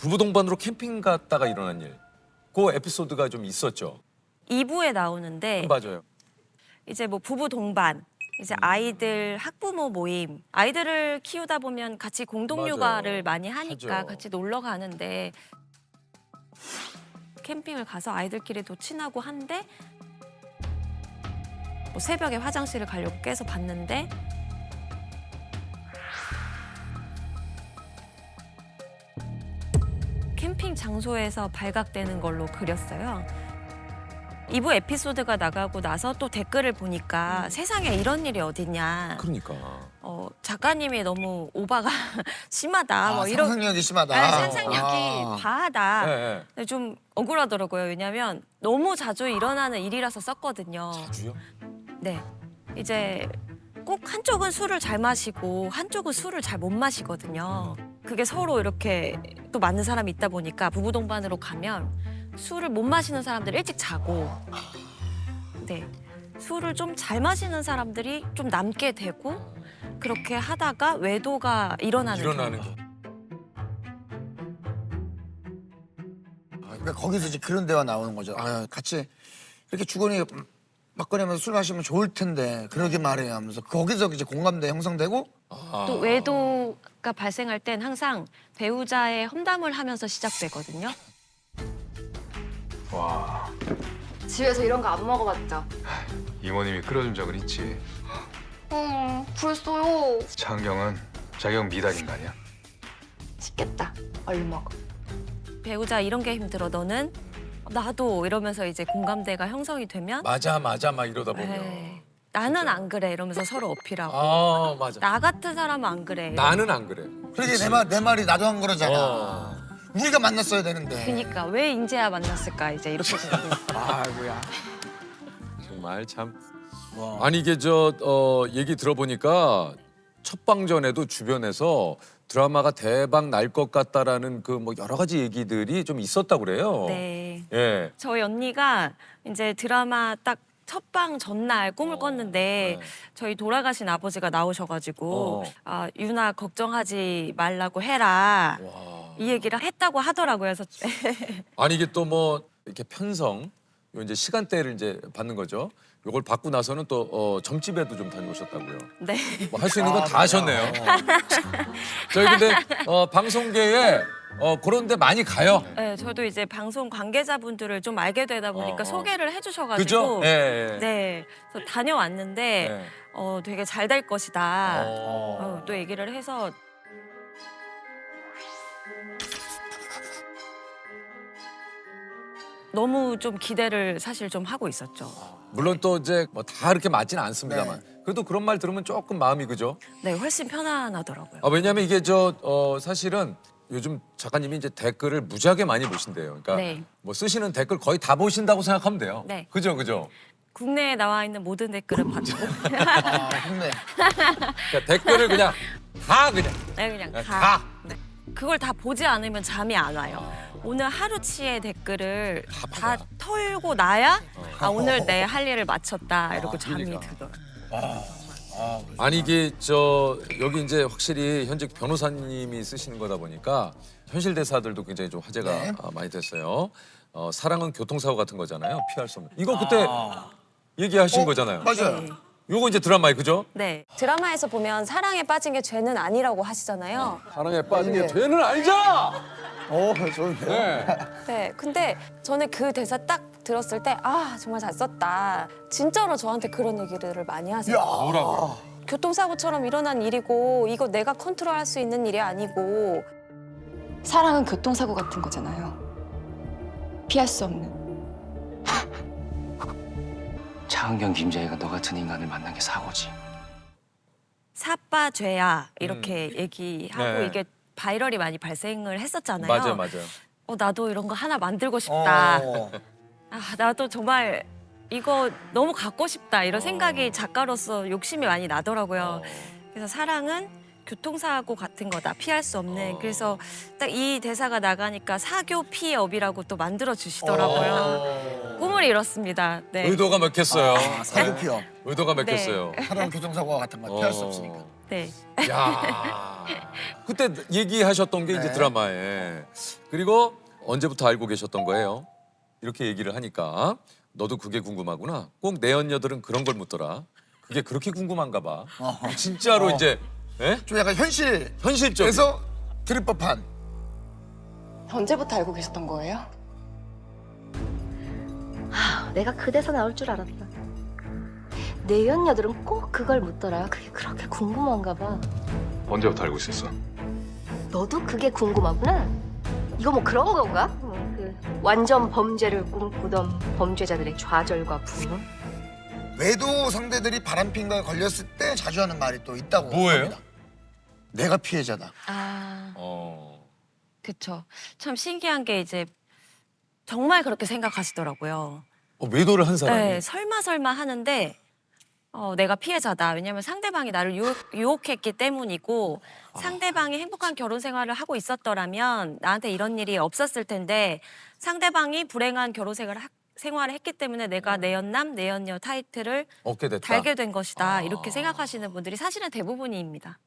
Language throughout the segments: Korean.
부부 동반으로 캠핑 갔다가 일어난 일. 그 에피소드가 좀 있었죠. 2부에 나오는데 맞아요. 이제 뭐 부부 동반 이제 아이들 학부모 모임 아이들을 키우다 보면 같이 공동 맞아요. 육아를 많이 하니까 하죠. 같이 놀러 가는데 캠핑을 가서 아이들끼리도 친하고 한데 뭐 새벽에 화장실을 가려고 깨서 봤는데 장소에서 발각되는 걸로 그렸어요. 2부 에피소드가 나가고 나서 또 댓글을 보니까 세상에 이런 일이 어딨냐. 그러니까. 어, 작가님이 너무 오바가 심하다. 아, 뭐 이런 상상력이 심하다. 아, 상상력이 아. 과하다. 네, 네. 근데 좀 억울하더라고요. 왜냐면 너무 자주 일어나는 일이라서 썼거든요. 주요? 네. 이제 꼭 한쪽은 술을 잘 마시고 한쪽은 술을 잘 못 마시거든요. 그게 서로 이렇게 또 맞는 사람이 있다 보니까 부부 동반으로 가면 술을 못 마시는 사람들 일찍 자고 네. 술을 좀 잘 마시는 사람들이 좀 남게 되고 그렇게 하다가 외도가 일어나는 일어나는 경우. 게. 그러니까 거기서 이제 그런 대화 나오는 거죠. 아, 같이 이렇게 주거니 막걸리하면서 술 마시면 좋을 텐데 그러게 말해요 하면서 거기서 이제 공감대 형성되고 아. 또 외도가 발생할 땐 항상 배우자의 험담을 하면서 시작되거든요. 와 집에서 이런 거 안 먹어봤죠? 이모님이 끓여준 적은 있지. 음, 벌써요. 창경은 자격 미달인 거 아니야? 식겠다. 얼른 먹어. 배우자 이런 게 힘들어 너는 나도 이러면서 이제 공감대가 형성이 되면 맞아 맞아 막 이러다 보면. 에이, 나는 안 그래 이러면서 서로 어필하고 아 맞아. 나 같은 사람은 안 그래. 나는 안 그래. 그러지 내, 말, 내 말이 나도 한 거라잖아. 어. 우리가 만났어야 되는데. 그러니까 왜 인제야 만났을까 이제 이렇게 되고 아이고야. 정말 참. 와. 아니 이게 저 어, 얘기 들어보니까 첫방 전에도 주변에서 드라마가 대박 날 것 같다라는 그 뭐 여러 가지 얘기들이 좀 있었다고 그래요. 네. 예. 저희 언니가 이제 드라마 딱 첫방 전날 꿈을 어, 꿨는데 네. 저희 돌아가신 아버지가 나오셔가지고 어. 아 유나 걱정하지 말라고 해라 와. 이 얘기를 했다고 하더라고요. 그래서 아니 이게 또 뭐 이렇게 편성 요 이제 시간대를 이제 받는 거죠. 요걸 받고 나서는 또 어, 점집에도 좀 다녀오셨다고요. 네. 뭐 할 수 있는 건 아, 다 하셨네요. 저희 근데 어, 방송계에 어, 그런 데 많이 가요. 네, 저도 이제 방송 관계자분들을 좀 알게 되다 보니까 어, 어. 소개를 해주셔가지고 그죠? 예. 예. 네, 그래서 다녀왔는데 예. 어, 되게 잘 될 것이다. 어. 어, 또 얘기를 해서 너무 좀 기대를 사실 좀 하고 있었죠. 물론 또 이제 뭐다 그렇게 맞지는 않습니다만 그래도 그런 말 들으면 조금 마음이 그죠? 네, 훨씬 편안하더라고요. 아, 왜냐하면 이게 저 어, 사실은 요즘 작가님이 이제 댓글을 무지하게 많이 보신대요. 그러니까 네. 뭐 쓰시는 댓글 거의 다 보신다고 생각하면 돼요. 네. 그죠, 그죠. 국내에 나와 있는 모든 댓글을 받고 아, 힘내. 그러니까 댓글을 그냥 다 그냥 네, 그냥 네, 다. 다. 네. 그걸 다 보지 않으면 잠이 안 와요. 오늘 하루치의 댓글을 다, 받아. 털고 나야 아 오늘 내 할 일을 마쳤다 이러고 잠이 그러니까. 들더라고요. 아니 이게 저 여기 이제 확실히 현직 변호사님이 쓰시는 거다 보니까 현실 대사들도 굉장히 좀 화제가 네. 아, 많이 됐어요. 어, 사랑은 교통사고 같은 거잖아요. 피할 수 없는. 이거 그때 얘기하신 어, 거잖아요. 맞아요. 네. 요거 이제 드라마에 그죠? 네. 드라마에서 보면 사랑에 빠진 게 죄는 아니라고 하시잖아요. 사랑에 빠진 게 네. 죄는 알자. 어, 좋은데. 네. 네. 근데 저는 그 대사 딱 들었을 때 아, 정말 잘 썼다. 진짜로 저한테 그런 얘기를 많이 하세요. 야. 뭐라고요? 교통사고처럼 일어난 일이고 이거 내가 컨트롤 할 수 있는 일이 아니고 사랑은 교통사고 같은 거잖아요. 피할 수 없는. 차은경 김재희가 너 같은 인간을 만난 게 사고지. 사빠 죄야 이렇게 얘기하고 네. 이게 바이럴이 많이 발생을 했었잖아요. 맞아요, 맞아요. 어 나도 이런 거 하나 만들고 싶다. 어. 아 나도 정말 이거 너무 갖고 싶다 이런 어. 생각이 작가로서 욕심이 많이 나더라고요. 어. 그래서 사랑은 교통사고 같은 거다 피할 수 없는 어. 그래서 딱 이 대사가 나가니까 사교 피업이라고 또 만들어 주시더라고요. 어. 꿈을 이뤘습니다. 네. 의도가 맥혔어요. 아, 사교 피어. 의도가 맥혔어요. 사람 교통사고와 같은 거 피할 수 없으니까. 네. 야. 그때 얘기하셨던 게 이제 네. 드라마에 그리고 언제부터 알고 계셨던 거예요? 이렇게 얘기를 하니까 너도 그게 궁금하구나. 꼭 내연녀들은 그런 걸 묻더라. 그게 그렇게 궁금한가 봐. 어허. 진짜로 어. 이제 예? 좀 약간 현실 현실적인. 에서 드릴 법한 언제부터 알고 계셨던 거예요? 내가 그 대사 나올 줄 알았다. 내 연녀들은 꼭 그걸 묻더라. 그게 그렇게 궁금한가 봐. 언제부터 알고 있었어? 너도 그게 궁금하구나. 이거 뭐 그런 건가? 뭐그 완전 범죄를 꿈꾸던 범죄자들의 좌절과 분노? 외도 상대들이 바람핀 거에 걸렸을 때 자주 하는 말이 또 있다고 뭐예요? 합니다. 내가 피해자다. 아, 어. 그쵸. 참 신기한 게 이제 정말 그렇게 생각하시더라고요. 어, 외도를 한 사람이. 네, 설마 설마 하는데 어, 내가 피해자다. 왜냐면 상대방이 나를 유혹, 유혹했기 때문이고 상대방이 행복한 결혼 생활을 하고 있었더라면 나한테 이런 일이 없었을 텐데 상대방이 불행한 결혼 생활을, 하- 생활을 했기 때문에 내가 내연남, 내연녀 타이틀을 얻게 됐다. 달게 된 것이다. 아. 이렇게 생각하시는 분들이 사실은 대부분입니다.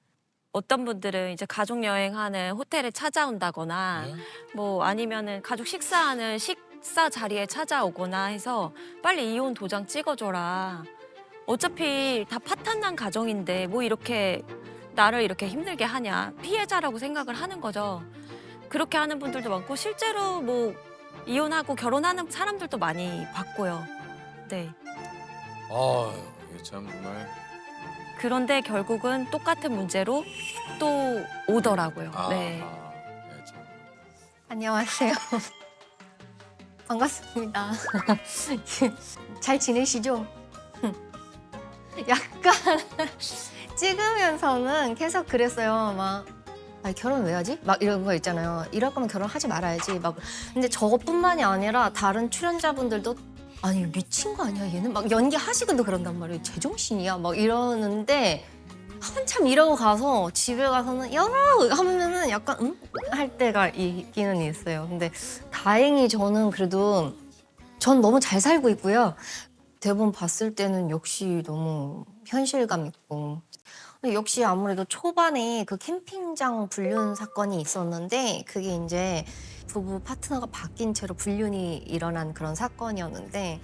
어떤 분들은 이제 가족 여행하는 호텔에 찾아온다거나 네. 뭐 아니면은 가족 식사하는 식사 자리에 찾아오거나 해서 빨리 이혼 도장 찍어줘라. 어차피 다 파탄난 가정인데 뭐 이렇게 나를 이렇게 힘들게 하냐 피해자라고 생각을 하는 거죠. 그렇게 하는 분들도 많고 실제로 뭐 이혼하고 결혼하는 사람들도 많이 봤고요. 네. 아, 이게 참 정말. 그런데 결국은 똑같은 문제로 또 오더라고요. 아, 네. 아, 네, 참. 안녕하세요. 반갑습니다. 잘 지내시죠? 약간 찍으면서는 계속 그랬어요. 막 아, 결혼 왜 하지? 막 이런 거 있잖아요. 이럴 거면 결혼하지 말아야지. 막 근데 저것뿐만이 아니라 다른 출연자분들도 아니 미친 거 아니야 얘는 막 연기하시고도 그런단 말이에요. 제정신이야 막 이러는데 한참 이러고 가서 집에 가서는 야 하면은 약간 응? 할 때가 있기는 있어요. 근데 다행히 저는 그래도 전 너무 잘 살고 있고요. 대본 봤을 때는 역시 너무 현실감 있고 근데 역시 아무래도 초반에 그 캠핑장 불륜 사건이 있었는데 그게 이제 부부 파트너가 바뀐 채로 불륜이 일어난 그런 사건이었는데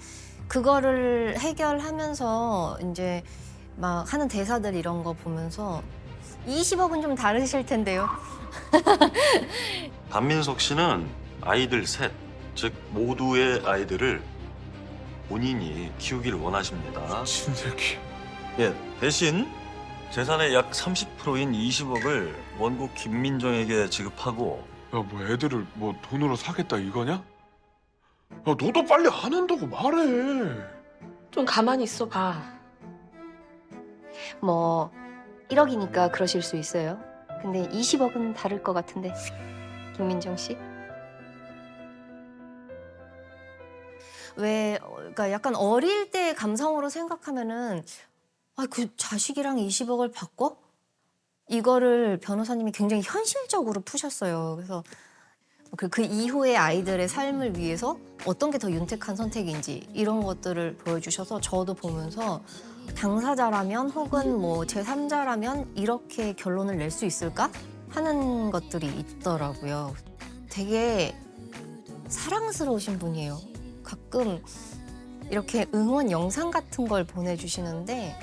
그거를 해결하면서 이제 막 하는 대사들 이런 거 보면서 20억은 좀 다르실 텐데요. 박민석 씨는 아이들 셋, 즉 모두의 아이들을 본인이 키우기를 원하십니다. 신세기. 예, 대신 재산의 약 30%인 20억을 원고 김민정에게 지급하고 야, 뭐 애들을 뭐 돈으로 사겠다 이거냐? 야, 너도 빨리 안 한다고 말해. 좀 가만히 있어 봐. 뭐 1억이니까 그러실 수 있어요. 근데 20억은 다를 것 같은데 김민정 씨? 왜 어, 그러니까 약간 어릴 때 감성으로 생각하면은 아 그 자식이랑 20억을 바꿔? 이거를 변호사님이 굉장히 현실적으로 푸셨어요. 그래서 그, 그 이후의 아이들의 삶을 위해서 어떤 게 더 윤택한 선택인지 이런 것들을 보여주셔서 저도 보면서 당사자라면 혹은 뭐 제3자라면 이렇게 결론을 낼 수 있을까 하는 것들이 있더라고요. 되게 사랑스러우신 분이에요. 가끔 이렇게 응원 영상 같은 걸 보내주시는데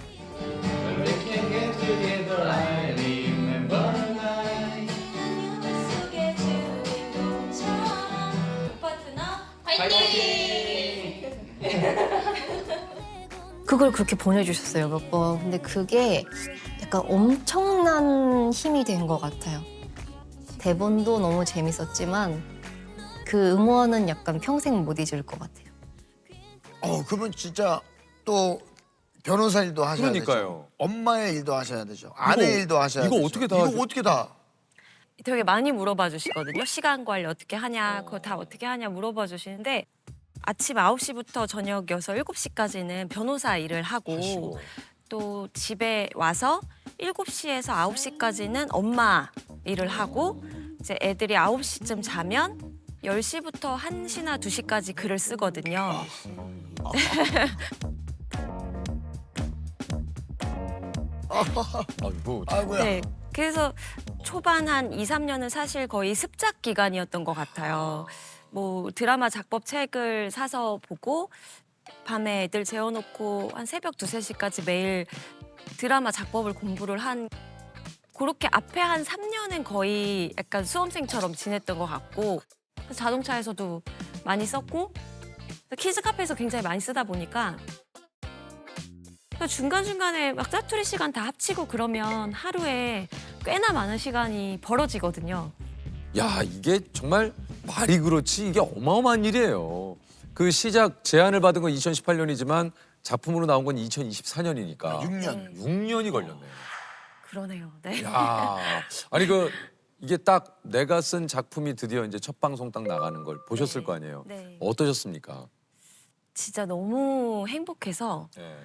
그걸 그렇게 보내주셨어요 몇 번. 근데 그게 약간 엄청난 힘이 된 것 같아요. 대본도 너무 재밌었지만 그 응원은 약간 평생 못 잊을 것 같아요. 어, 그러면 진짜 또 변호사 일도 하셔야 되죠. 그러니까요. 엄마의 일도 하셔야 되죠. 아내 이거- 일도 하셔야 이거 되죠. 어떻게 다 이거 하죠? 어떻게 다? 되게 많이 물어봐 주시거든요. 시간 관리 어떻게 하냐, 그거 다 어떻게 하냐 물어봐 주시는데 아침 9시부터 저녁 6, 7시까지는 변호사 일을 하고 하시고. 또 집에 와서 7시에서 9시까지는 엄마 일을 하고 이제 애들이 9시쯤 자면 10시부터 1시나 2시까지 글을 쓰거든요. 아이고. 아이고야. 네. 그래서 초반 한 2, 3년은 사실 거의 습작 기간이었던 것 같아요. 뭐 드라마 작법 책을 사서 보고 밤에 애들 재워놓고 한 새벽 두세 시까지 매일 드라마 작법을 공부를 한 그렇게 앞에 한 3년은 거의 약간 수험생처럼 지냈던 것 같고 그래서 자동차에서도 많이 썼고 키즈 카페에서 굉장히 많이 쓰다 보니까 중간 중간에 막 짜투리 시간 다 합치고 그러면 하루에 꽤나 많은 시간이 벌어지거든요. 야 이게 정말 말이 그렇지 이게 어마어마한 일이에요. 그 시작 제안을 받은 건 2018년이지만 작품으로 나온 건 2024년이니까 6년. 6년이 걸렸네. 그러네요. 네. 야 아니 그 이게 딱 내가 쓴 작품이 드디어 이제 첫 방송 딱 나가는 걸 보셨을 네. 거 아니에요. 네. 어떠셨습니까? 진짜 너무 행복해서 네.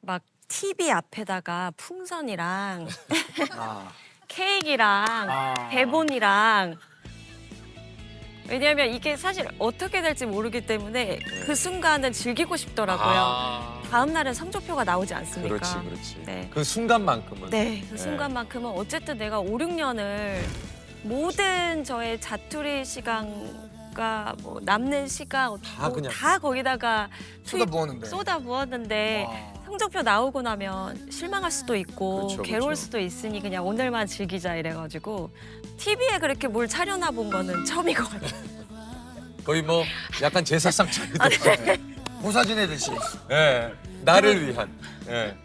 막 TV 앞에다가 풍선이랑 아. 케이크랑 아. 대본이랑 왜냐하면 이게 사실 어떻게 될지 모르기 때문에 그 순간은 즐기고 싶더라고요. 아, 다음 날은 성적표가 나오지 않습니까? 그렇지 그렇지. 네. 그 순간만큼은 네, 그 순간만큼은 어쨌든 내가 5, 6년을 모든 저의 자투리 시간과 뭐 남는 시간 다 뭐 그냥- 다 거기다가 투입- 쏟아부었는데. 쏟아 부었는데 와. 성적표 나오고 나면 실망할 수도 있고 그렇죠, 괴로울 그렇죠. 수도 있으니 그냥 오늘만 즐기자 이래가지고 TV에 그렇게 뭘 차려나 본 거는 처음인 것 같아요. 거의 뭐 약간 제사상 차리듯이. 보사 지내듯이. 네. 나를 위한. 네.